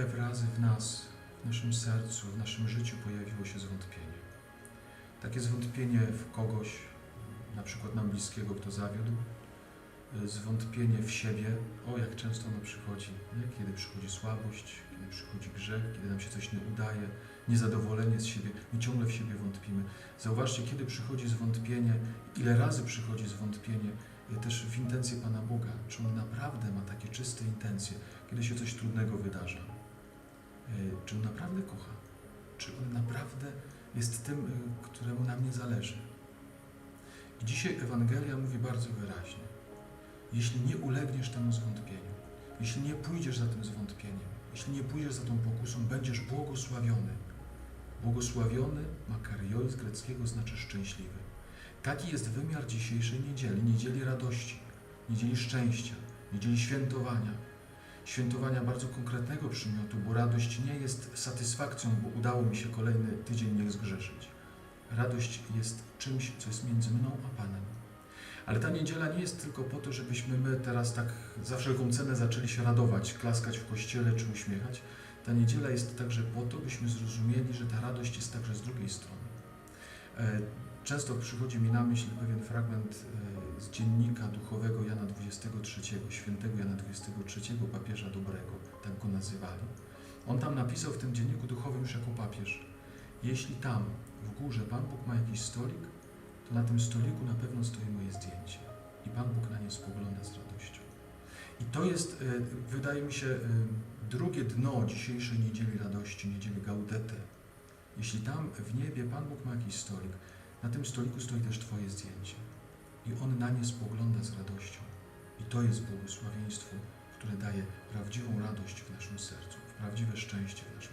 razy w nas, w naszym sercu, w naszym życiu pojawiło się zwątpienie. Takie zwątpienie w kogoś, na przykład nam bliskiego, kto zawiódł, zwątpienie w siebie, o jak często ono przychodzi, nie? kiedy przychodzi słabość, kiedy przychodzi grzech, kiedy nam się coś nie udaje, niezadowolenie z siebie, my ciągle w siebie wątpimy. Zauważcie, kiedy przychodzi zwątpienie, ile razy przychodzi zwątpienie y, też w intencje Pana Boga, czy On naprawdę ma takie czyste intencje, kiedy się coś trudnego wydarza. Y, Czy On naprawdę kocha? Czy On naprawdę jest tym, y, któremu nam nie zależy? I dzisiaj Ewangelia mówi bardzo wyraźnie. Jeśli nie ulegniesz temu zwątpieniu, jeśli nie pójdziesz za tym zwątpieniem, jeśli nie pójdziesz za tą pokusą, będziesz błogosławiony. Błogosławiony, makarioi z greckiego znaczy szczęśliwy. Taki jest wymiar dzisiejszej niedzieli, niedzieli radości, niedzieli szczęścia, niedzieli świętowania. Świętowania bardzo konkretnego przymiotu, bo radość nie jest satysfakcją, bo udało mi się kolejny tydzień nie zgrzeszyć. Radość jest czymś, co jest między mną a Panem. Ale ta niedziela nie jest tylko po to, żebyśmy my teraz tak za wszelką cenę zaczęli się radować, klaskać w kościele czy uśmiechać. Ta niedziela jest także po to, byśmy zrozumieli, że ta radość jest także z drugiej strony. Często przychodzi mi na myśl pewien fragment e, z dziennika duchowego Jana XXIII, świętego Jana XXIII, papieża dobrego, tak go nazywali. On tam napisał w tym dzienniku duchowym już jako papież, jeśli tam w górze Pan Bóg ma jakiś stolik, to na tym stoliku na pewno stoi moje zdjęcie i Pan Bóg na nie spogląda z radością. I to jest, e, wydaje mi się, e, drugie dno dzisiejszej niedzieli radości, niedzieli Gaudete. Jeśli tam w niebie Pan Bóg ma jakiś stolik, na tym stoliku stoi też Twoje zdjęcie i on na nie spogląda z radością. I to jest błogosławieństwo, które daje prawdziwą radość w naszym sercu, prawdziwe szczęście w naszym